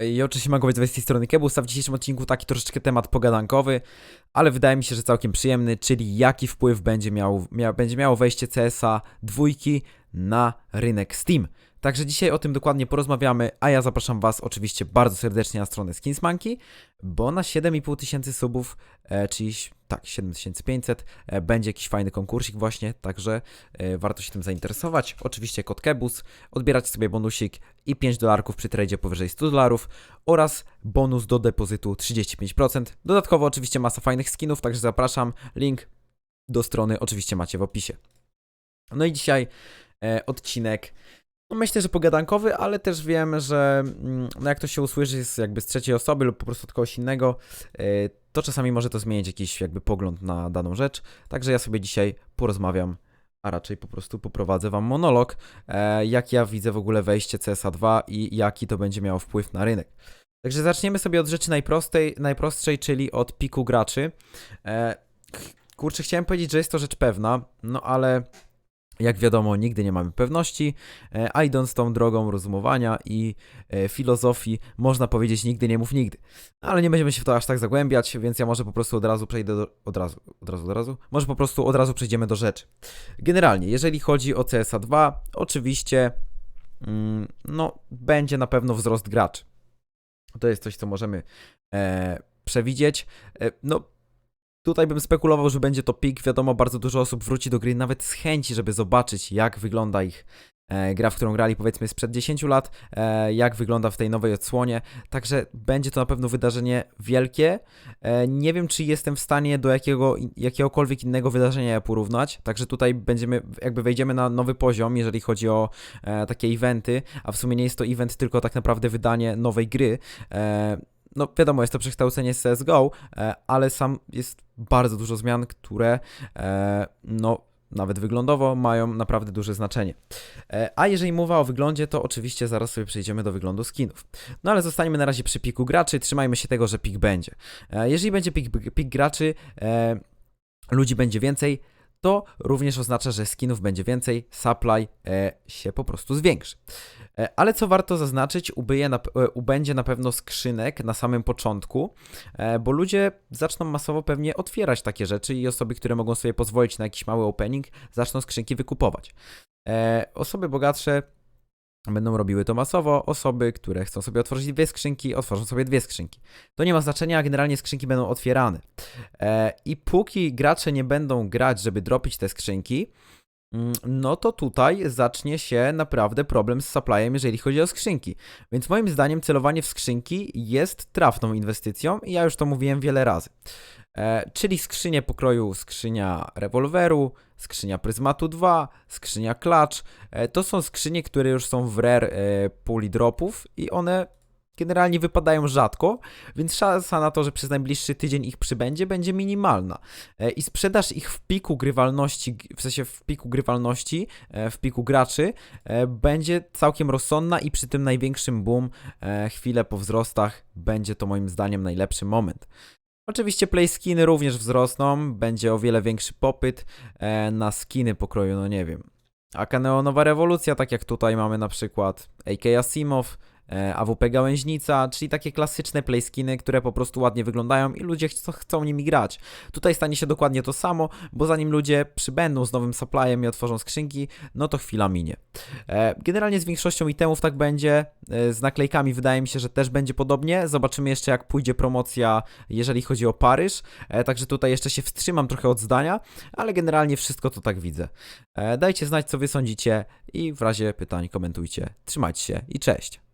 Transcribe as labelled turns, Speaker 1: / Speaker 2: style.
Speaker 1: I oczywiście być z tej strony Kebusa. W dzisiejszym odcinku taki troszeczkę temat pogadankowy, ale wydaje mi się, że całkiem przyjemny, czyli jaki wpływ będzie, miał, mia, będzie miało wejście CS-a dwójki na rynek Steam. Także dzisiaj o tym dokładnie porozmawiamy, a ja zapraszam Was oczywiście bardzo serdecznie na stronę Skinsmanki, bo na 7,5 tysięcy subów, e, czyli tak, 7500, e, będzie jakiś fajny konkursik właśnie, także e, warto się tym zainteresować. Oczywiście kod KEBUS, odbierać sobie bonusik i 5 dolarków przy tradzie powyżej 100 dolarów oraz bonus do depozytu 35%. Dodatkowo oczywiście masa fajnych skinów, także zapraszam, link do strony oczywiście macie w opisie. No i dzisiaj e, odcinek myślę, że pogadankowy, ale też wiem, że mm, no jak to się usłyszy jest jakby z trzeciej osoby lub po prostu od kogoś innego, e, to czasami może to zmienić jakiś jakby pogląd na daną rzecz. Także ja sobie dzisiaj porozmawiam, a raczej po prostu poprowadzę wam monolog, e, jak ja widzę w ogóle wejście CSA 2 i jaki to będzie miało wpływ na rynek. Także zaczniemy sobie od rzeczy najprostej, najprostszej, czyli od piku graczy. E, kurczę, chciałem powiedzieć, że jest to rzecz pewna, no ale jak wiadomo, nigdy nie mamy pewności, e, a idąc tą drogą rozumowania i e, filozofii, można powiedzieć nigdy nie mów nigdy. Ale nie będziemy się w to aż tak zagłębiać, więc ja może po prostu od razu przejdę do... od razu, od razu, od razu? Może po prostu od razu przejdziemy do rzeczy. Generalnie, jeżeli chodzi o CSA 2, oczywiście mm, no, będzie na pewno wzrost graczy. To jest coś, co możemy e, przewidzieć. E, no, Tutaj bym spekulował, że będzie to pik. Wiadomo, bardzo dużo osób wróci do gry nawet z chęci, żeby zobaczyć, jak wygląda ich e, gra, w którą grali powiedzmy sprzed 10 lat, e, jak wygląda w tej nowej odsłonie. Także będzie to na pewno wydarzenie wielkie. E, nie wiem, czy jestem w stanie do jakiego, jakiegokolwiek innego wydarzenia je porównać. Także tutaj będziemy, jakby wejdziemy na nowy poziom, jeżeli chodzi o e, takie eventy, a w sumie nie jest to event, tylko tak naprawdę wydanie nowej gry. E, no wiadomo, jest to przekształcenie z CSGO, e, ale sam jest bardzo dużo zmian, które e, no nawet wyglądowo mają naprawdę duże znaczenie. E, a jeżeli mowa o wyglądzie, to oczywiście zaraz sobie przejdziemy do wyglądu skinów. No ale zostańmy na razie przy piku graczy, trzymajmy się tego, że pik będzie. Jeżeli będzie pik, pik graczy, ludzi będzie więcej, to również oznacza, że skinów będzie więcej, supply e, się po prostu zwiększy. E, ale co warto zaznaczyć, ubyje na, e, ubędzie na pewno skrzynek na samym początku, bo ludzie zaczną masowo pewnie otwierać takie rzeczy i osoby, które mogą sobie pozwolić na jakiś mały opening, zaczną skrzynki wykupować. Osoby bogatsze Będą robiły to masowo. Osoby, które chcą sobie otworzyć dwie skrzynki, otworzą sobie dwie skrzynki. To nie ma znaczenia, generalnie skrzynki będą otwierane. E, I póki gracze nie będą grać, żeby dropić te skrzynki, mm, no to tutaj zacznie się naprawdę problem z supplyem, jeżeli chodzi o skrzynki. Więc moim zdaniem celowanie w skrzynki jest trafną inwestycją i ja już to mówiłem wiele razy. E, czyli skrzynie pokroju skrzynia rewolweru, skrzynia pryzmatu 2, skrzynia klacz. E, to są skrzynie, które już są w rare puli dropów i one generalnie wypadają rzadko, więc szansa na to, że przez najbliższy tydzień ich przybędzie, będzie minimalna. E, I sprzedaż ich w piku grywalności, w sensie w piku grywalności, e, w piku graczy, e, będzie całkiem rozsądna i przy tym największym boom chwilę po wzrostach będzie to moim zdaniem najlepszy moment. Oczywiście play skiny również wzrosną, będzie o wiele większy popyt na skiny pokroju, no nie wiem. Akaneonowa rewolucja, tak jak tutaj mamy na przykład AK Asimov, AWP Gałęźnica, czyli takie klasyczne playskiny, które po prostu ładnie wyglądają i ludzie ch chcą nimi grać. Tutaj stanie się dokładnie to samo, bo zanim ludzie przybędą z nowym supplyem i otworzą skrzynki, no to chwila minie. E, generalnie z większością itemów tak będzie, e, z naklejkami wydaje mi się, że też będzie podobnie. Zobaczymy jeszcze jak pójdzie promocja, jeżeli chodzi o Paryż, także tutaj jeszcze się wstrzymam trochę od zdania, ale generalnie wszystko to tak widzę. Dajcie znać co wy sądzicie i w razie pytań komentujcie. Trzymajcie się i cześć!